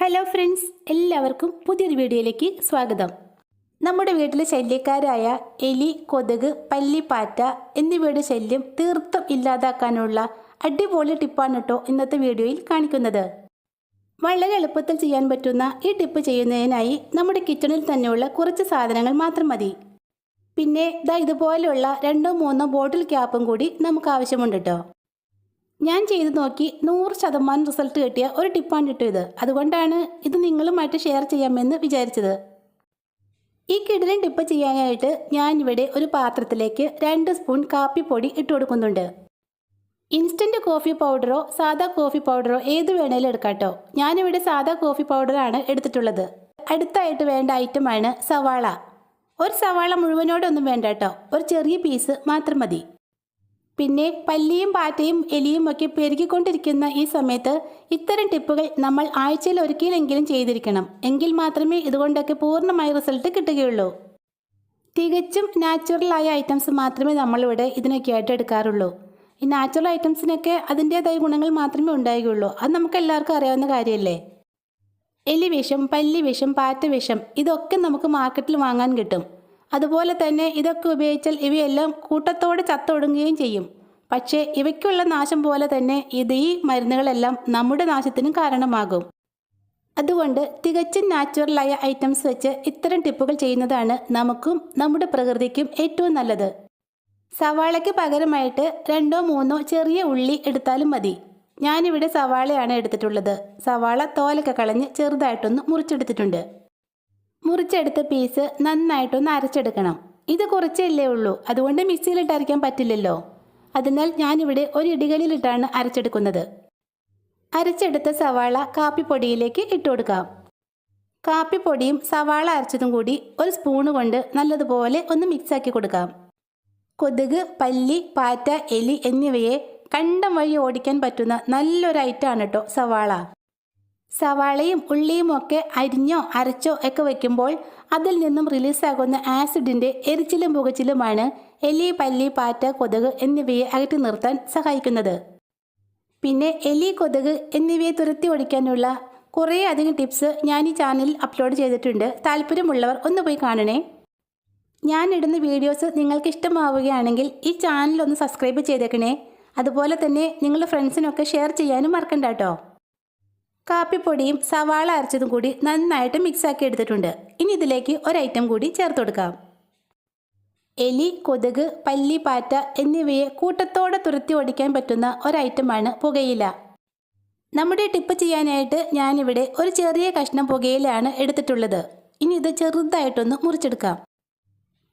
Hello friends എല്ലാവർക്കും പുതിയൊരു വീഡിയോയിലേക്ക് സ്വാഗതം. നമ്മുടെ വീട്ടിലെ ശല്യക്കാരായ എലി കൊതുക് പല്ലിപ്പാറ്റ എന്നിവയുടെ ശല്യം തീർത്തും ഇല്ലാതാക്കാനുള്ള അടിപൊളി ടിപ്പാണ് കേട്ടോ ഇന്നത്തെ വീഡിയോയിൽ കാണിക്കുന്നത്. വളരെ എളുപ്പത്തിൽ ചെയ്യാൻ പറ്റുന്ന ഈ ടിപ്പ് ചെയ്യുന്നതിനായി നമ്മുടെ കിച്ചണിൽ തന്നെയുള്ള കുറച്ച് സാധനങ്ങൾ മാത്രം മതി. പിന്നെ ദാ ഇതുപോലെയുള്ള രണ്ടോ മൂന്നോ ബോട്ടിൽ ക്യാപ്പും കൂടി നമുക്ക് ആവശ്യമുണ്ട് കേട്ടോ. ഞാൻ ചെയ്ത് നോക്കി നൂറ് ശതമാനം റിസൾട്ട് കിട്ടിയ ഒരു ടിപ്പാണ് കിട്ടിയത് അതുകൊണ്ടാണ് ഇത് നിങ്ങളുമായിട്ട് ഷെയർ ചെയ്യാമെന്ന് വിചാരിച്ചത്. ഈ കിടിലൻ ടിപ്പ് ചെയ്യാനായിട്ട് ഞാനിവിടെ ഒരു പാത്രത്തിലേക്ക് രണ്ട് സ്പൂൺ കാപ്പിപ്പൊടി ഇട്ട് കൊടുക്കുന്നുണ്ട്. ഇൻസ്റ്റന്റ് കോഫി പൗഡറോ സാദാ കോഫി പൗഡറോ ഏത് വേണേലും എടുക്കാട്ടോ കേട്ടോ. ഞാനിവിടെ സാദാ കോഫി പൗഡറാണ് എടുത്തിട്ടുള്ളത്. അടുത്തായിട്ട് വേണ്ട ഐറ്റമാണ് സവാള. ഒരു സവാള മുഴുവനോടൊന്നും വേണ്ട കേട്ടോ. ഒരു ചെറിയ പീസ് മാത്രം മതി. പിന്നെ പല്ലിയും പാറ്റയും എലിയും ഒക്കെ പെരുകിക്കൊണ്ടിരിക്കുന്ന ഈ സമയത്ത് ഇത്തരം ടിപ്പുകൾ നമ്മൾ ആഴ്ചയിൽ ഒരിക്കലെങ്കിലും ചെയ്തിരിക്കണം. എങ്കിൽ മാത്രമേ ഇതുകൊണ്ടൊക്കെ പൂർണമായ റിസൾട്ട് കിട്ടുകയുള്ളൂ. തികച്ചും നാച്ചുറലായ ഐറ്റംസ് മാത്രമേ നമ്മളിവിടെ ഇതിനൊക്കെ ആയിട്ട് എടുക്കാറുള്ളൂ. ഈ നാച്ചുറൽ ഐറ്റംസിനൊക്കെ അതിന്റേതായ ഗുണങ്ങൾ മാത്രമേ ഉണ്ടാകുകയുള്ളൂ അത് നമുക്ക് എല്ലാവർക്കും അറിയാവുന്ന കാര്യമല്ലേ? എലി വിഷം പല്ലി വിഷം പാറ്റ വിഷം ഇതൊക്കെ നമുക്ക് മാർക്കറ്റിൽ വാങ്ങാൻ കിട്ടും. അതുപോലെ തന്നെ ഇതൊക്കെ ഉപയോഗിച്ചാൽ ഇവയെല്ലാം കൂട്ടത്തോടെ ചത്തൊടുങ്ങുകയും ചെയ്യും. പക്ഷേ ഇവയ്ക്കുള്ള നാശം പോലെ തന്നെ ഇത് ഈ മരുന്നുകളെല്ലാം നമ്മുടെ നാശത്തിനും കാരണമാകും. അതുകൊണ്ട് തികച്ചും നാച്ചുറലായ ഐറ്റംസ് വെച്ച് ഇത്തരം ടിപ്പുകൾ ചെയ്യുന്നതാണ് നമുക്കും നമ്മുടെ പ്രകൃതിക്കും ഏറ്റവും നല്ലത്. സവാളയ്ക്ക് പകരമായിട്ട് രണ്ടോ മൂന്നോ ചെറിയ ഉള്ളി എടുത്താലും മതി. ഞാനിവിടെ സവാളയാണ് എടുത്തിട്ടുള്ളത്. സവാള തോലൊക്കെ കളഞ്ഞ് ചെറുതായിട്ടൊന്ന് മുറിച്ചെടുത്തിട്ടുണ്ട്. മുറിച്ചെടുത്ത പീസ് നന്നായിട്ടൊന്ന് അരച്ചെടുക്കണം. ഇത് കുറച്ചല്ലേ ഉള്ളൂ. അതുകൊണ്ട് മിക്സിയിലിട്ട് അരയ്ക്കാൻ പറ്റില്ലല്ലോ. അതിനാൽ ഞാനിവിടെ ഒരു ഇടികലിലിട്ടാണ് അരച്ചെടുക്കുന്നത്. അരച്ചെടുത്ത സവാള കാപ്പിപ്പൊടിയിലേക്ക് ഇട്ടുകൊടുക്കാം കാപ്പിപ്പൊടിയും സവാള അരച്ചതും കൂടി ഒരു സ്പൂണ് കൊണ്ട് നല്ലതുപോലെ ഒന്ന് മിക്സാക്കി കൊടുക്കാം. കൊതുക് പല്ലി പാറ്റ എലി എന്നിവയെ കണ്ടം വഴി ഓടിക്കാൻ പറ്റുന്ന നല്ലൊരു ഐറ്റാണ് കേട്ടോ സവാള. സവാളയും ഉള്ളിയും ഒക്കെ അരിഞ്ഞോ അരച്ചോ ഒക്കെ വയ്ക്കുമ്പോൾ അതിൽ നിന്നും റിലീസാകുന്ന ആസിഡിന്റെ എരിച്ചിലും പുകച്ചിലുമാണ് എലി പല്ലി പാറ്റ കൊതുക് എന്നിവയെ അകറ്റി നിർത്താൻ സഹായിക്കുന്നത്. പിന്നെ എലി കൊതുക് എന്നിവയെ തുരത്തി ഓടിക്കാനുള്ള കുറേ അധികം ടിപ്സ് ഞാൻ ഈ ചാനലിൽ അപ്ലോഡ് ചെയ്തിട്ടുണ്ട്. താല്പര്യമുള്ളവർ ഒന്ന് പോയി കാണണേ. ഞാൻ ഇടുന്ന വീഡിയോസ് നിങ്ങൾക്ക് ഇഷ്ടമാവുകയാണെങ്കിൽ ഈ ചാനൽ ഒന്ന് സബ്സ്ക്രൈബ് ചെയ്തേക്കണേ. അതുപോലെ തന്നെ നിങ്ങളുടെ ഫ്രണ്ട്സിനൊക്കെ ഷെയർ ചെയ്യാനും മറക്കണ്ട കേട്ടോ. കാപ്പിപ്പൊടിയും സവാള അരച്ചതും കൂടി നന്നായിട്ട് മിക്സാക്കി എടുത്തിട്ടുണ്ട്. ഇനി ഇതിലേക്ക് ഒരു ഐറ്റം കൂടി ചേർത്ത് കൊടുക്കാം. എലി കൊതുക് പല്ലി പാറ്റ എന്നിവയെ കൂട്ടത്തോടെ തുരത്തി ഓടിക്കാൻ പറ്റുന്ന ഒരൈറ്റമാണ് പുകയില. നമ്മുടെ ടിപ്പ് ചെയ്യാനായിട്ട് ഞാനിവിടെ ഒരു ചെറിയ കഷ്ണം പുകയിലാണ് എടുത്തിട്ടുള്ളത്. ഇനി ഇത് ചെറുതായിട്ടൊന്ന് മുറിച്ചെടുക്കാം.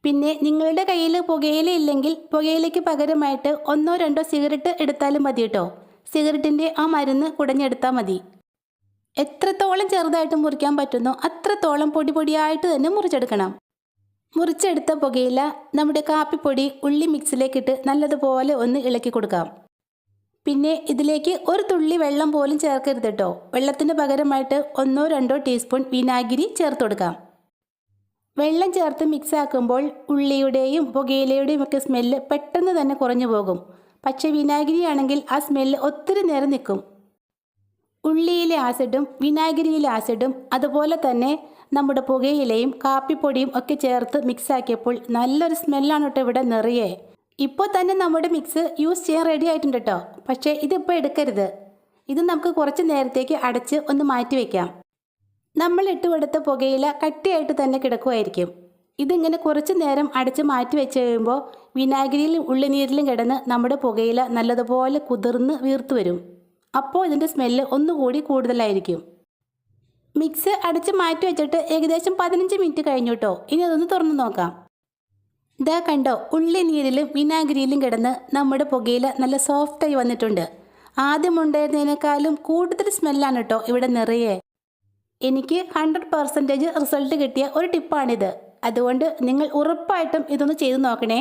പിന്നെ നിങ്ങളുടെ കയ്യിൽ പുകയില ഇല്ലെങ്കിൽ പുകയിലയ്ക്ക് പകരമായിട്ട് ഒന്നോ രണ്ടോ സിഗരറ്റ് എടുത്താലും മതി കേട്ടോ സിഗരറ്റിന്റെ ആ മരുന്ന് കുടഞ്ഞെടുത്താൽ മതി. എത്രത്തോളം ചെറുതായിട്ട് മുറിക്കാൻ പറ്റുന്നോ അത്രത്തോളം പൊടി പൊടിയായിട്ട് തന്നെ മുറിച്ചെടുക്കണം. മുറിച്ചെടുത്ത പുകയില നമ്മുടെ കാപ്പിപ്പൊടി ഉള്ളി മിക്സിലേക്കിട്ട് നല്ലതുപോലെ ഒന്ന് ഇളക്കി കൊടുക്കാം. പിന്നെ ഇതിലേക്ക് ഒരു തുള്ളി വെള്ളം പോലും ചേർക്കരുത് കേട്ടോ വെള്ളത്തിന് പകരമായിട്ട് ഒന്നോ രണ്ടോ ടീസ്പൂൺ വിനാഗിരി ചേർത്ത് കൊടുക്കാം. വെള്ളം ചേർത്ത് മിക്സ് ആക്കുമ്പോൾ ഉള്ളിയുടെയും പുകയിലയുടെയും ഒക്കെ സ്മെല്ല് പെട്ടെന്ന് തന്നെ കുറഞ്ഞു പോകും. പക്ഷേ വിനാഗിരി ആണെങ്കിൽ ആ സ്മെല്ല് ഒത്തിരി നേരം നിൽക്കും. ഉള്ളിയിലെ ആസിഡും വിനാഗിരിയിലെ ആസിഡും അതുപോലെ തന്നെ നമ്മുടെ പുകയിലയും കാപ്പിപ്പൊടിയും ഒക്കെ ചേർത്ത് മിക്സാക്കിയപ്പോൾ നല്ലൊരു സ്മെല്ലാണ് കേട്ടോ ഇവിടെ നിറയെ. ഇപ്പോൾ തന്നെ നമ്മുടെ മിക്സ് യൂസ് ചെയ്യാൻ റെഡി ആയിട്ടുണ്ട് കേട്ടോ. പക്ഷേ ഇതിപ്പോൾ എടുക്കരുത്. ഇത് നമുക്ക് കുറച്ച് നേരത്തേക്ക് അടച്ച് ഒന്ന് മാറ്റി വയ്ക്കാം നമ്മൾ ഇട്ട് കൊടുത്ത പുകയില കട്ടിയായിട്ട് തന്നെ കിടക്കുമായിരിക്കും ഇതിങ്ങനെ കുറച്ച് നേരം അടച്ച് മാറ്റി വെച്ച് കഴിയുമ്പോൾ വിനാഗിരിയിലും ഉള്ളിനീരിലും കിടന്ന് നമ്മുടെ പുകയില നല്ലതുപോലെ കുതിർന്ന് വീർത്ത് വരും. അപ്പോൾ ഇതിന്റെ സ്മെല്ല് ഒന്നുകൂടി കൂടുതലായിരിക്കും. മിക്സ് അടച്ച് മാറ്റി വെച്ചിട്ട് ഏകദേശം പതിനഞ്ച് മിനിറ്റ് കഴിഞ്ഞു കേട്ടോ. ഇനി അതൊന്ന് തുറന്നു നോക്കാം. ഇതാ കണ്ടോ ഉള്ളി നീരിലും വിനാഗിരിയിലും കിടന്ന് നമ്മുടെ പുകയില നല്ല സോഫ്റ്റായി വന്നിട്ടുണ്ട്. ആദ്യം ഉണ്ടായിരുന്നതിനേക്കാളും കൂടുതൽ സ്മെല്ലാണ് കേട്ടോ ഇവിടെ നിറയെ. എനിക്ക് ഹൺഡ്രഡ് പെർസെന്റേജ് റിസൾട്ട് കിട്ടിയ ഒരു ടിപ്പാണിത് അതുകൊണ്ട് നിങ്ങൾ ഉറപ്പായിട്ടും ഇതൊന്ന് ചെയ്തു നോക്കണേ.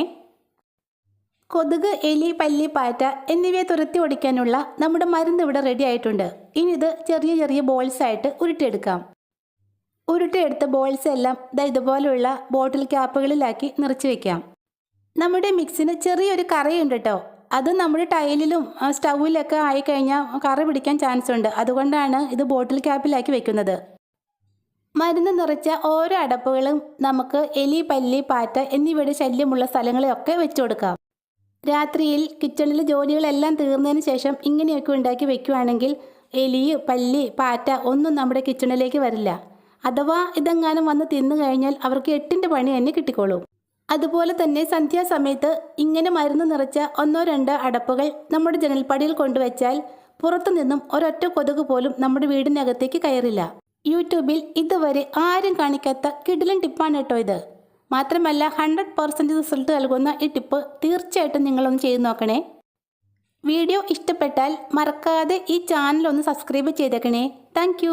കൊതുക് എലി പല്ലി പാറ്റ എന്നിവയെ തുരത്തി ഓടിക്കാനുള്ള നമ്മുടെ മരുന്ന് ഇവിടെ റെഡി ആയിട്ടുണ്ട്. ഇനി ഇത് ചെറിയ ചെറിയ ബോൾസ് ആയിട്ട് ഉരുട്ടിയെടുക്കാം. ഉരുട്ടിയെടുത്ത ബോൾസ് എല്ലാം ദാ ഇതുപോലെയുള്ള ബോട്ടിൽ ക്യാപ്പുകളിലാക്കി നിറച്ച് വെക്കാം. നമ്മുടെ മിക്സിന് ചെറിയൊരു കറയുണ്ട് കേട്ടോ അത് നമ്മുടെ ടൈലിലും സ്റ്റൗവിലൊക്കെ സ്റ്റൗവിലൊക്കെ ആയിക്കഴിഞ്ഞാൽ കറി പിടിക്കാൻ ചാൻസ് ഉണ്ട്. അതുകൊണ്ടാണ് ഇത് ബോട്ടിൽ ക്യാപ്പിലാക്കി വെക്കുന്നത്. മരുന്ന് നിറച്ച ഓരോ അടപ്പുകളും നമുക്ക് എലി പല്ലി പാറ്റ എന്നിവയുടെ ശല്യമുള്ള സ്ഥലങ്ങളിലൊക്കെ വെച്ചു കൊടുക്കാം. രാത്രിയിൽ കിച്ചണിലെ ജോലികളെല്ലാം തീർന്നതിന് ശേഷം ഇങ്ങനെയൊക്കെ ഉണ്ടാക്കി വെക്കുകയാണെങ്കിൽ എലി പല്ലി പാറ്റ ഒന്നും നമ്മുടെ കിച്ചണിലേക്ക് വരില്ല. അഥവാ ഇതെങ്ങാനും വന്ന് തിന്നു കഴിഞ്ഞാൽ അവർക്ക് എട്ടിന്റെ പണി തന്നെ കിട്ടിക്കോളും. അതുപോലെ തന്നെ സന്ധ്യാസമയത്ത് ഇങ്ങനെ മരുന്ന് നിറച്ച ഒന്നോ രണ്ടോ അടപ്പുകൾ നമ്മുടെ ജനൽപ്പടിയിൽ കൊണ്ടുവച്ചാൽ പുറത്തു നിന്നും ഒരൊറ്റ കൊതുക് പോലും നമ്മുടെ വീടിനകത്തേക്ക് കയറില്ല. യൂട്യൂബിൽ ഇതുവരെ ആരും കാണിക്കാത്ത കിടിലൻ ടിപ്പാണ് കേട്ടോ ഇത്. മാത്രമല്ല ഹൺഡ്രഡ് പെർസെന്റ് റിസൾട്ട് നൽകുന്ന ഈ ടിപ്പ് തീർച്ചയായിട്ടും നിങ്ങളൊന്ന് ചെയ്തു നോക്കണേ. വീഡിയോ ഇഷ്ടപ്പെട്ടാൽ മറക്കാതെ ഈ ചാനൽ ഒന്ന് സബ്സ്ക്രൈബ് ചെയ്തേക്കണേ. താങ്ക്